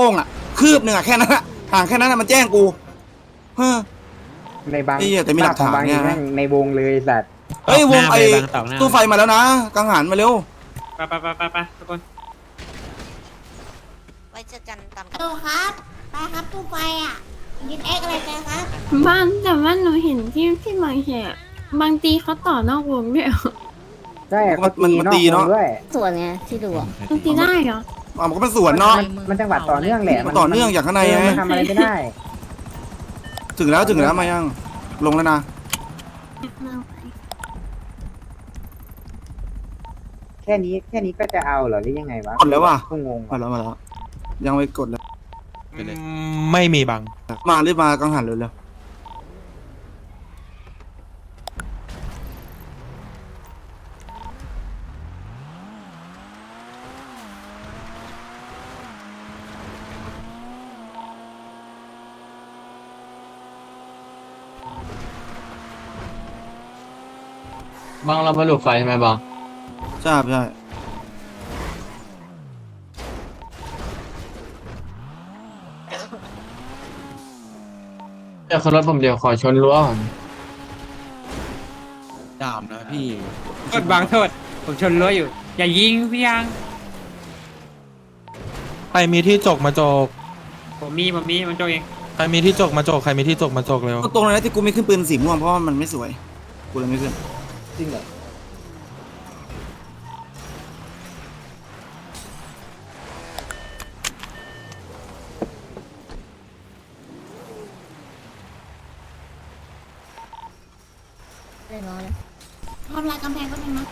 ป้งอะ คืบหนึ่งอะแค่นั้นอะห่างแค่นั้นอะมันแจ้งกูเฮ้อ ในบางไอ้เหี้ยแต่มีหลักฐานบางเนี่ยแม่งในวงเลยสัตว์เฮ้ยวงไอ้ตกหน้าไปบางตกหน้า ตู้ไฟมาแล้วนะกังหันมาเร็ว ไปไปไปไปไปทุกคน ไว้เจอกันตอนโตครับ ไปครับตู้ไฟอะยินเอ็กอะไรไปครับ บ้านแต่ว่าหนูเห็นที่พี่บางแห่บางทีเขาต่อนอกวงด้วยเหรอใช่มันเขามันตีมันนอกตีวเนอะงด้วย ส่วนไงที่ดูอะบางทีได้เหรอ อะมันก็เป็นสวนเนาะ มันจังหวัดต่อเนื่องแหละมันต่อเนื่องจากข้างในเออไง มันทำอะไรไม่ได้ ถึงแล้วถึงแล้วมายัง ลงแล้วนะ แค่นี้แค่นี้ก็จะเอาเหรอหรือยังไงวะกดแล้วว่ะ ก็งงมาว่ะแล้วมาแล้ว ยังไม่กดเลย ไม่มีบัง มารีบมากังหันเร็ว บางเรามาหลุดไฟใช่ไหมบางๆใช่ใช่เดี๋ยวคนรถผมเดียวขอชนรั้วก่อนดามนะพี่กดบังโทษ ผมชนรั้วอยู่ อย่ายิงพี่ยัง ใครมีที่จกมาจก ผมมีผมมีมันโจเองใครมีที่จกมาจก ใครมีที่จกมาจกเร็ว ก็ตรงเลยนะที่กูไม่ขึ้นปืนสีม่วงเพราะว่ามันไม่สวย กูเลยไม่ขึ้น จริงเหรอเรียบร้อยแล้วทำลายกำแพงก็ได้นะ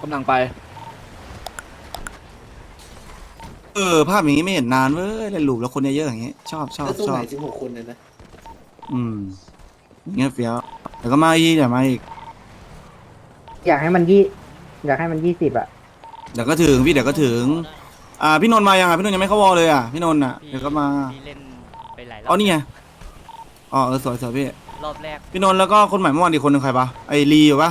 กำลังไป เออ ภาพอย่างนี้ไม่เห็นนานเว้ยเล่นลูปแล้วคนเยอะๆอย่างงี้ชอบชอบชอบสิบหกคนเลยนะ อืมอย่างเงี้ยเฟี้ยว แต่ก็มาอีกเดี๋ยวมาอีกอยากให้มันยี่อยากให้มันยี่สิบอะเดี๋ยวก็ถึงพี่เดี๋ยวก็ถึง อ่าพี่นนท์มายังอะพี่นนท์ยังไม่เข้าวอลเลยอะพี่นนท์อะเดี๋ยวก็มาพี่เล่นไปหลายรอบอ๋อนี่ไงอ๋อเออสวยสวยพี่รอบแรกพี่นนท์แล้วก็คนใหม่เมื่อวานอีกคนหนึ่งใครปะไอรีอยู่ปะ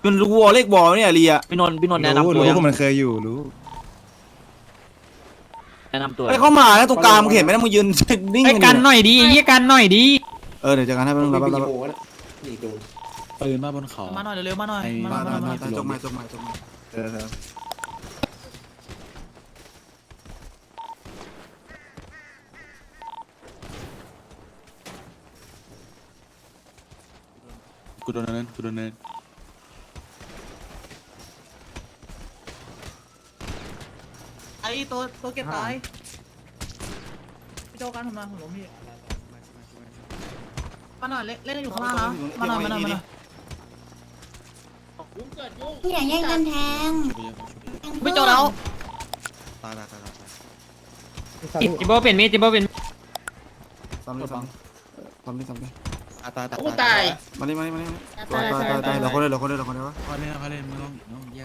เป็นลูกวอลเลขบอลเนี่ยรีอะพี่นนท์พี่นนท์แนะนำตัวยังมันเคยอยู่รู้แนะนำตัวไอเข้ามาแล้วตรงกลางมึงเห็นไหมนะมึงยืนนิ่งไอ้กักันนอยู่หน่อยดีไอ้เหี้ยกันหน่อยดี เออเดี๋ยวเจอกันให้แป๊บนึงแป๊บนึงแป๊บนึงปืนมาบนเขามาหน่อยเร็วๆมาหน่อยไอ้มาหน่มาอยมาหน่อยมาจบมาจบมาจบมาเออเออกูโดนนั้นกูโดนนั้นไอ้ตัวตัวเก็บตายพี่โจกันผมมาผมล้มพี่ มาหน่อยเล่นเล่นอยู่ข้างล่างนะมาหน่อยมาหน่อยมาหน่อยพี่อย่าแย่งกันแทงพี่โจแล้วตายตายตายตายจิโบเป็นมีดจิโบเป็นมีดซ้ำเลยซ้ำเลยซ้ำเลยซ้ำเลยตายตายตายมาดิมาดิมาดิมาดิตายตายตายตายเราคนเดียวเราคนเดียวเราคนเดียววะพอเล่นพอเล่นมึงต้องน้องแย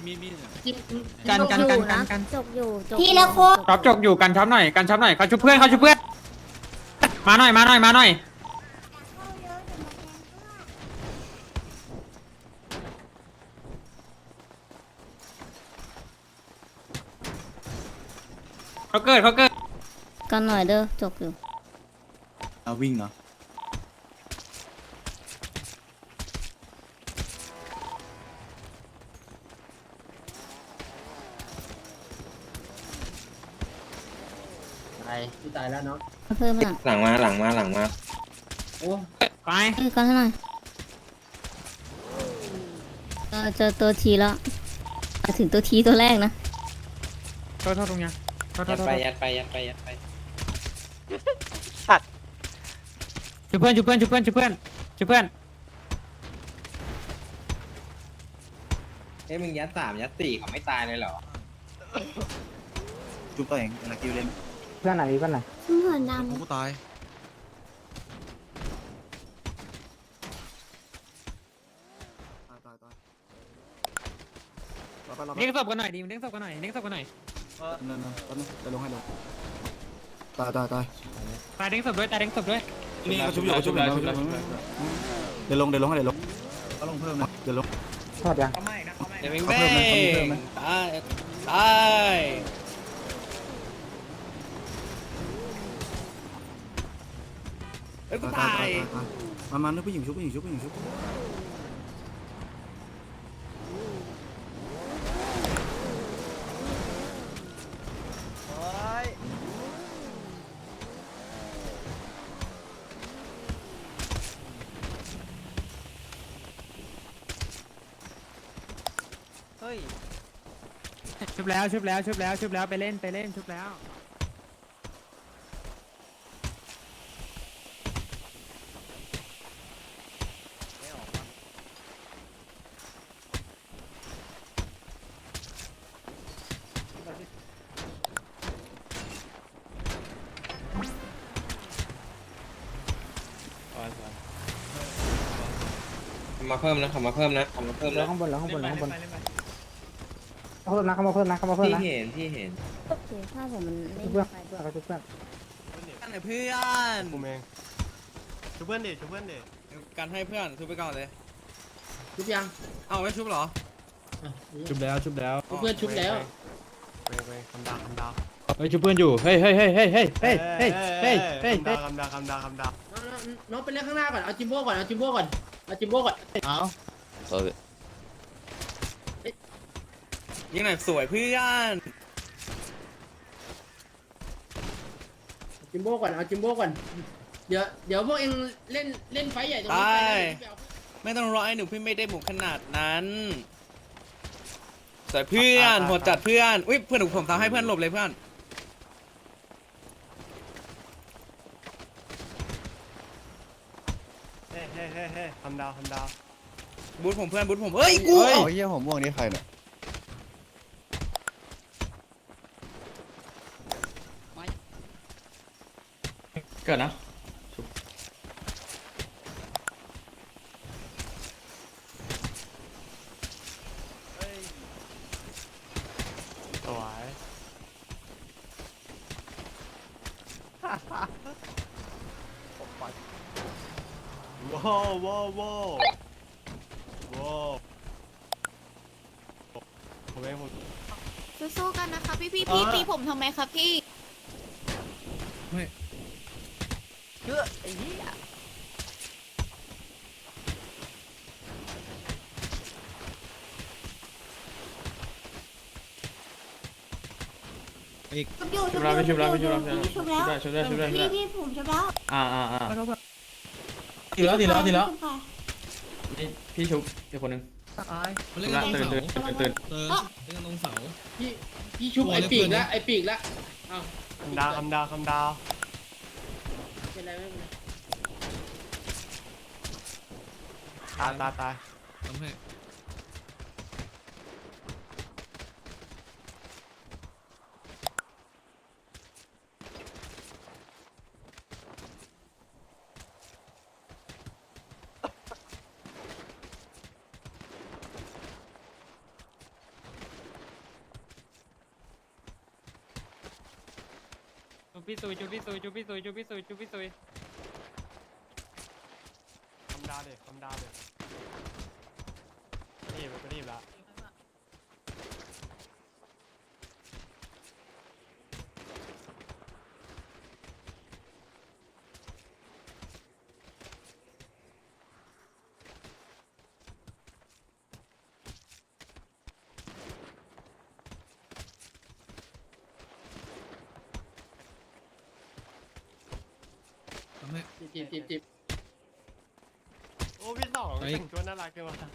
กจบให้จบให้มามีมีกันกันกันกันกันจบอยู่จบพี่แล้วโคช็อปจกอยู่กันช็อปหน่อยกันช็อปหน่อยเขาชุบเพื่อนเขาชุบเพื่อนมาหน่อยมาหน่อยมาหน่อยเขาเกิดเขาเกิดกันหน่อยเด้อจบอยู่ เอาวิ่งเนาะ ตายแล้วเนาะเพิ่มมาหลังมาหลังมาหลังมาไปเออกันให้หน่อยเออเจอตัวทีแล้วมาถึงตัวทีตัวแรกนะโทษโทษตรงเนี้ยโทษโทยัษดโทษไปยัดไปยัดไปยัดไปชุบเพื่อนชุบเพื่อนชุบเพื่อนชุบเพื่อนชุบเพื่อนเอ้ยมึงยัดสามยัดสี่เขาไม่ตายเลยเหรอจุ๊บตัวเองนักกิวเล่น เพื่อนไหนมีเพื่อนไหนเหมือนดกูตาย ตายตายตายรอไปรอไปเลี้ยงศพกันหน่อยดิเลี้ยงศพกันหน่อยเลี้ยงศพกันหน่อยนั่นนั่นแป๊บนึงจะลงให้ลงตายตายตายตายเลี้ยงศพด้วยตายเลี้ยงศพด้วยตนี่เขาชุบอยู่เขาชุบอยู่เดี๋ยวลงเดี๋ยวลงให้เดี๋ยวลงก็ลงเพิ่มนะเดี๋ยวลง ทอดยัง เดี๋ยวเบ้งเขาเบ้เพิ่มไหมเขาเพิ่มไหมงตายตาย เอ้ยกูตายมามานึกผู้หญิงชุบผู้หญิงชุบผู้หญิงชุบเฮ้ย ชุบแล้วชุบแล้วชุบแล้วชุบแล้วไปเล่นไปเล่นชุบแล้ว มาเพิ่มนะขอมาเพิ่มนะขอมาเพิ่มแล้นะวข้างบนแล้วข้างบนแล้วข้างบนเขาเพิ่มนะเขามาเพิ่มนะเขามาเพิ่มพี่นะเห็นพี่เห็นโอเคถ้าผมมันไม่ชุบเพื่อนเพื่อนเขาชุบเพื่อนกันเพื่อนผมเองช่วยเพื่อนดิช่วยเพื่อนดิกันให้เพื่อนชุบไปก่อนเลยชุบยังเอาไม่ชุบเหรอชุบแล้วชุบแล้วเพื่อนชุบแล้วไปไปคำดาวคำดาวเฮ้ยชุบเพื่อนอยู่เฮ้ยเฮ้ยเฮ้ยเฮ้ยเฮ้ยเฮ้ยเฮ้ยเฮ้ยเฮ้ยคำดาวคำดาวคำดาวคำดาวน้องไปเล่นข้างหน้าก่อนเอาจิมโบ้ก่อนเอาจิมโบ้ก่อน เอาจิมโบ้ก่อนเอายิงหน่อยสวยเพื่อนจิมโบ้ก่อนเอาจิมโบ้ก่อนเดี๋ยวเดี๋ยวพวกเองเล่นเล่นไฟใหญ่ตรงนี้ได้ไปนะไม่ต้องรอไอ้หนูพี่ไม่ได้หมูขนาดนั้นสวยเพื่อนโหดจัดเพื่อนอุ้ยเพื่อนหนูผมทำให้เพื่อนหลบเลยเพื่อน เฮ้เฮ้เฮ้เฮ้คำดาวคำดาว บูทผมเพื่อนบูทผมเอ้ยกูเฮ้ยเฮียผมม่วงนี่ใครเนี่ยเกิดนะ สวย ว้าวว้าวว้าวว้าวผมเองผมสู้ๆกันนะคะพี่พี่พี่ตีผมทำไมครับพี่เยอะไอ้เหี้ยชุบอยู่ชุบแล้วชุบแล้วชุบแล้วชุบแล้วชุบแล้วชุบแล้วพี่พี่ผมชุบแล้วอ่าอ่าอ่า ทีแล้วทีแล้วทีแล้วนี่พี่ชุบอีกคนนึงเล่นตื่นตื่นตื่นตื่นเออเล่นตรงเสาพี่พี่ชุบไอ้ปีกแล้วไอ้ปีกแล้วอ้าวคำดาวคำดาวคำดาวเป็นไรไม่เป็นไรตายตายตายทำให้ พี่ซุยจุดพี่ซุยจุดพี่ซุยจุดพี่ซุยจุดพี่ซุยคำดาวเด็กคำดาวเด็กรีบไปรีบละ จิบจิบจิบจิบโอ้พี่สองแต่งตัวน่ารักจังวะอะ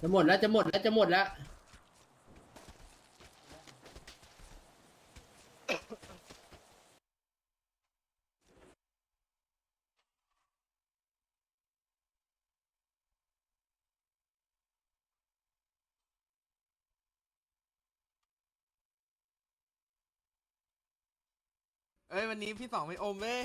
จะหมดแล้วจะหมดแล้วจะหมดแล้ว เอ้ยวันนี้พี่สองไม่อมเว้ย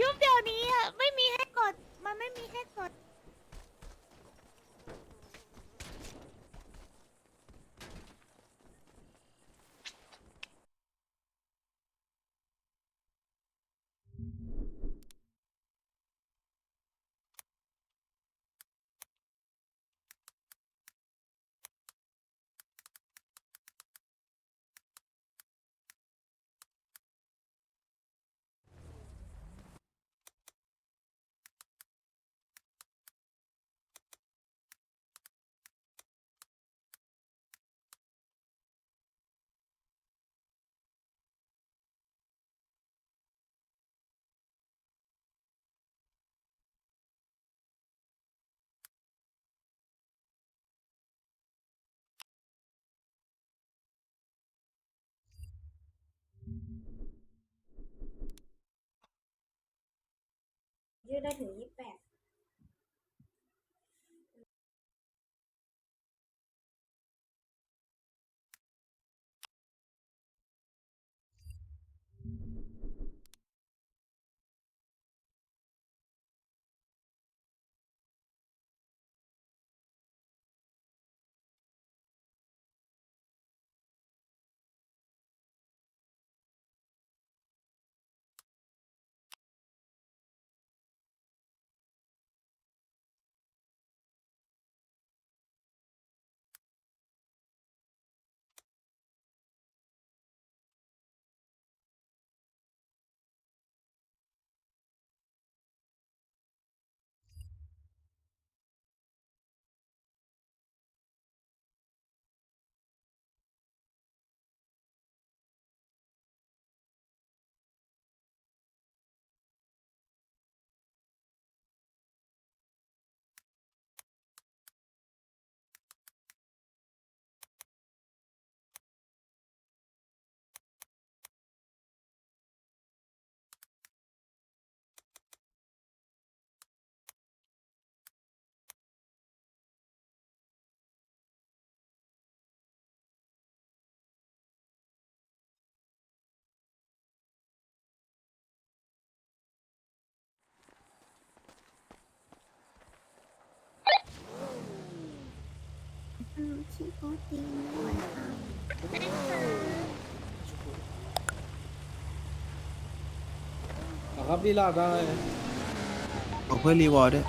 ยุบเดี๋ยวนี้อะไม่มีให้กด มันไม่มีให้กด อืมที่โปรตีนด้วยค่ะครับที่ลาดได้บอกเพื่อนรีวอร์ดด้วย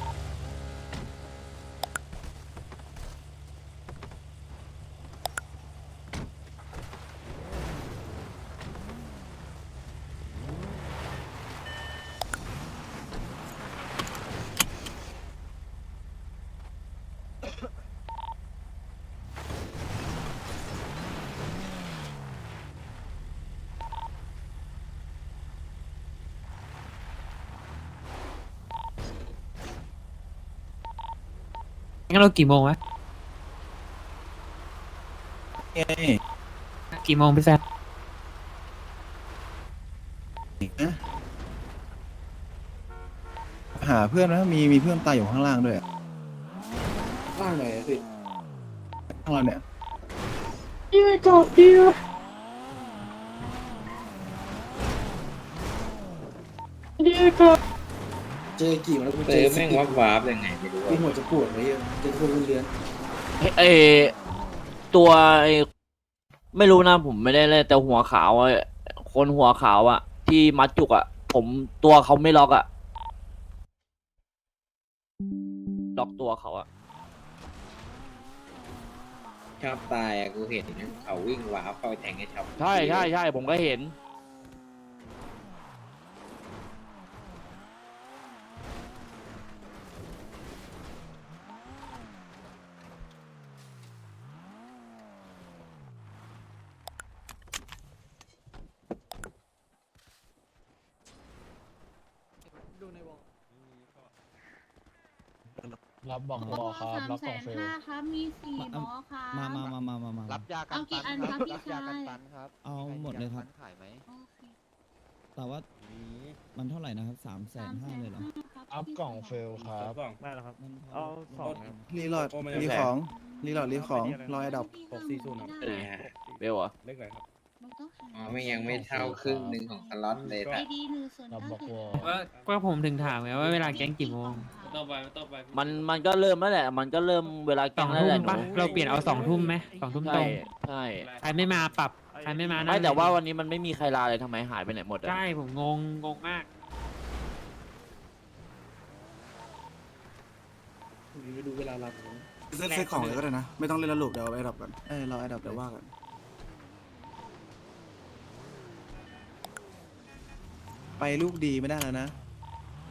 เรากี่โมงวะเอ้ยกี่โมงพี่แซมนะหาเพื่อนนะมีมีเพื่อนตายอยู่ข้างล่างด้วยอะล่างไหนสิข้างล่างเนี่ย เจอกี่มันกูเจเจออแม่งวับวาบยังไงไม่รู้กูอะหัวจะปวดเลยอะเจอคนเรือนเออตัวไอไม่รู้นะผมไม่ได้เล่นแต่หัวขาวอะคนหัวขาวอะที่มัดจุกอะผมตัวเขาไม่ล็อกอะล็อกตัวเขาอะชอบตายอะกูเห็นนะเขาวิ่งวาบเข้าไปแทงไอ้ชอบใช่ใช่ใช่ผมก็เห็น บบอกบอครับรับกล่องเฟลครับ มีสี่บอครับ มามามามามามา รับยากันเอากี่อันครับพี่ชายครับเอาหมดเลยครับขายไหมโอเคแต่ว่ามันเท่าไหร่นะครับสามแสนห้าเลยเหรอครับอัพกล่องเฟลครับ ได้แล้วครับ มันเอาสอง รีโหลดรีของ รีโหลดรีของรอยดับ หกสี่ศูนย์เออเบลอะเลขไหนครับ มันต้องหาอ๋อไม่ยังไม่เท่าครึ่งหนึ่งของสล็อตเลยก็แต่ดีหนึ่งศูนย์รับเก้าบอกศูวนอย์ว่าก็ผมถึงถามไงว่าเวลาแก๊งกี่โมง ต้องไปต้องไปมันมันก็เริ่มแล้วแหละ มันก็เริ่มเวลาสแก๊องงแล้วทุ่แหมละหนูปะเราเปลี่ยนเอาสองทุ่มไหมสองทุ่มตรใช่งใช่ใครไม่มาปรับใครไม่มานั่นไม่แต่เลยว่าวันนี้มันไม่มีใครลาเลยทำไมหายไปไหนหมดอะใช่ผมงงงงมากเซ็ตเซ็ตของเลยก็ได้นะ ไม่ต้องเล่นระลูกเดี๋ยวเอาไอ้ดับกันเออรอไอ้ดับเดี๋ยวว่ากัน ไปลูกดีไม่ได้แล้วนะ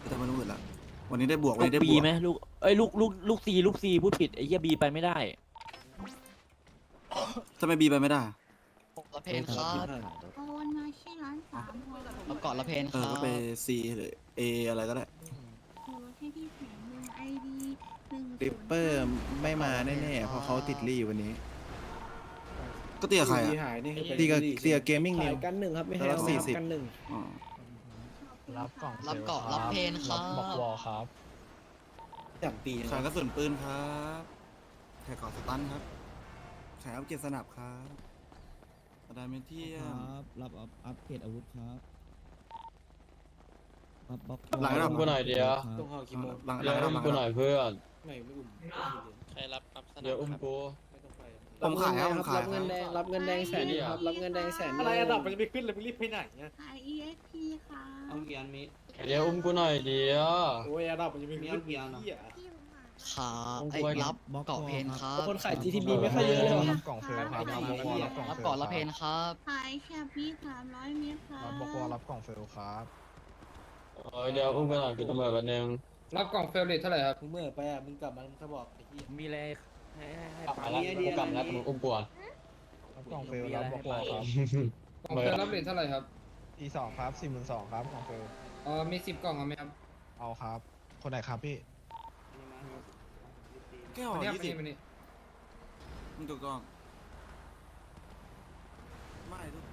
แต่มันรู้ละ วันนี้ได้บวกวันลูนี้กได้บบีวกไหมลูกเอ้ยลูกลูกลูกซีลูกซีพูดผิดไอ้เหี้ยบีไปไม่ได้ทำไมบีไปไม่ได้ละเพนครับโอนมาที่ร้านสามพอรับก่อนละเพนเออก็ไปซีหรือเออะไรก็ได้โอนให้พี่แผงหนึ่งไอดีหนึ่งริปเปอร์ไม่มาแน่ๆเพราะเขาติดลี่วันนี้ก็เตี้ยใครอะตีกับตีกับเกมมิ่งนิว กันหนึ่งครับไม่ให้แล้วเอาสี่ครับสิบ กันหนึ่งอ๋อ รับกล่องฟลรับเกาะรับเพนครับรับบอกวอครับ จับปีขายกระสุนปืนครับแขกขอสตันครับขายอัพเกรดสนับครับอะดามเทียคมรับ รับอัพอัพเกรดอาวุธครับรับบล็อกหลังระดับ กูหน่อยเดียว ต้องเข้ากี่โมงหลังหลังระดับหลังระดับไม่ไม่อุ่น ใครรับรับสนามเดี๋ยวอุ้มกูไม่ต้องไป ผมขายครับผมขายรับเงินแดงรับเงินแดงแสนหนึงครับรับเงินแดงแสนหนึ่งอะไรอันดับมันจะไปขึ้นเลยมึงรีบไปไหนเนี่ยขาย EXP ค่ะเอาเกียนมิ เดี๋ยวอุ้มกูหน่อยเดียว โอ้ยอันดับมันจะไปขึ้นเหี้ยพี่ผมขาย ขาไอ้รับเกาะเพนครับคนขาย GTB ไม่ค่อยเยอะเลยว่ะ รับกล่องเฟลครับรับบอกวอรับกล่องรับเฟลเกาะละเพนครับ ขายแค่พี่สามร้อยเมตรค่ะรับบอกวอรับกล่องเฟลครับเดี๋ยวอุ้มกูหน่อยกูตำรวจแบบนึงรับกล่องเฟลเลทเท่าไหร่ครับ มึงเมื่อไปอะมึงกลับมามึงถ้าบอกไอ้เหี้ยมีอะไร ให้ให้ให้กลับมาแล้วกูกลับแล้วมึงอุ้มกูอะรับกล่องเฟลรับบอกวอครับกล่องเฟลรับเลทเท่าไหร่ครับอีสองครับสี่หมื่นสองครับกล่องเฟลเออมีสิบกล่องไหมครับเอาครับ คนไหนครับพี่แก้ววันนี้ยี่สิบวันนี้มึงถูกต้องไม่ทุก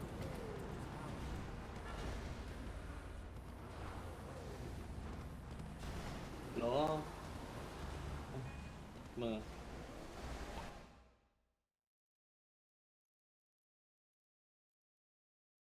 โหลเมื่อ